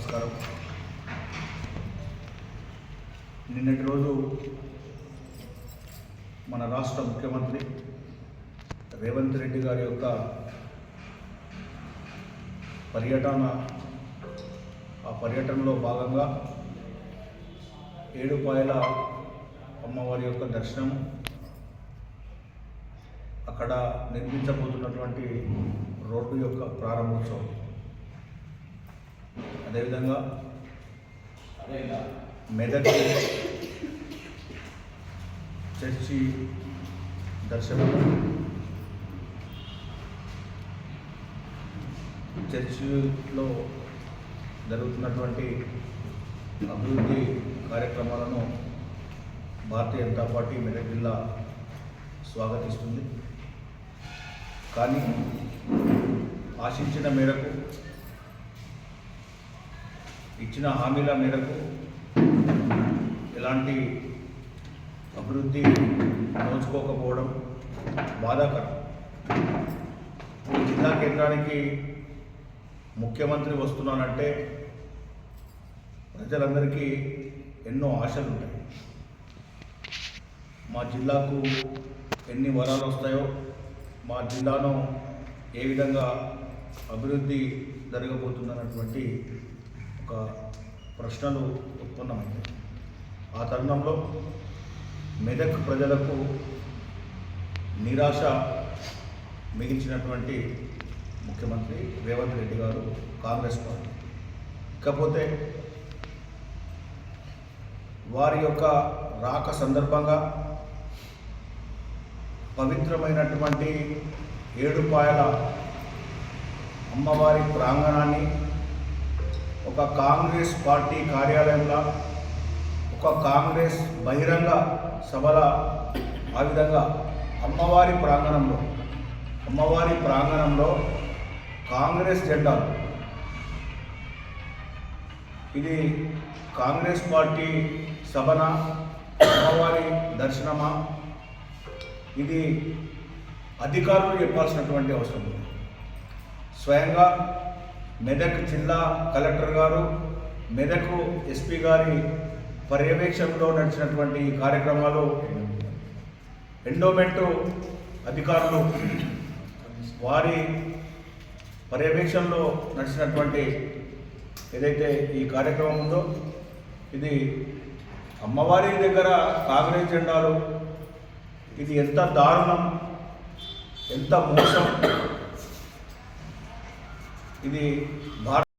నమస్కారం. నిన్నటి రోజు మన రాష్ట్ర ముఖ్యమంత్రి రేవంత్ రెడ్డి గారి యొక్క పర్యటన ఆ పర్యటనలో భాగంగా ఏడుపాయల అమ్మవారి యొక్క దర్శనం అక్కడ నిర్మించబోతున్నటువంటి రోడ్డు యొక్క ప్రారంభోత్సవం. అదేవిధంగా మెదక్ చర్చి దర్శనం చర్చిలో జరుగుతున్నటువంటి అభివృద్ధి కార్యక్రమాలను భారతీయ జనతా పార్టీ మెదక్ జిల్లా స్వాగతిస్తుంది. కానీ ఆశించిన మేరకు ఇచ్చిన హామీల మేరకు ఎలాంటి అభివృద్ధి నోచుకోకపోవడం బాధాకరం. జిల్లా కేంద్రానికి ముఖ్యమంత్రి వస్తున్నానంటే ప్రజలందరికీ ఎన్నో ఆశలు ఉంటాయి మా జిల్లాకు ఎన్ని వరాలు వస్తాయో మా జిల్లాను ఏ విధంగా అభివృద్ధి జరగబోతుందన్నటువంటి ఒక ప్రశ్నలు ఉత్పన్నమైంది ఆ తరుణంలో మెదక్ ప్రజలకు నిరాశ మిగిల్చినటువంటి ముఖ్యమంత్రి రేవంత్ రెడ్డి గారు కాంగ్రెస్ పార్టీ. ఇకపోతే వారి యొక్క రాక సందర్భంగా పవిత్రమైనటువంటి ఏడుపాయల అమ్మవారి ప్రాంగణాన్ని ఒక కాంగ్రెస్ పార్టీ కార్యాలయంలో ఒక కాంగ్రెస్ బహిరంగ సభల ఆ విధంగా అమ్మవారి ప్రాంగణంలో అమ్మవారి ప్రాంగణంలో కాంగ్రెస్ జెండాలు. ఇది కాంగ్రెస్ పార్టీ సభన అమ్మవారి దర్శనమా? ఇది అధికారులు చెప్పాల్సినటువంటి అవసరం ఉంది. స్వయంగా మెదక్ జిల్లా కలెక్టర్ గారు మెదక్ ఎస్పీ గారి పర్యవేక్షణలో నడిచినటువంటి ఈ కార్యక్రమాలు ఎండోమెంటు అధికారులు వారి పర్యవేక్షణలో నడిచినటువంటి ఏదైతే ఈ కార్యక్రమం ఉందో ఇది అమ్మవారి దగ్గర కాంగ్రెస్ జెండాలు ఇది ఎంత దారుణం ఎంత మోసం ఇది భారత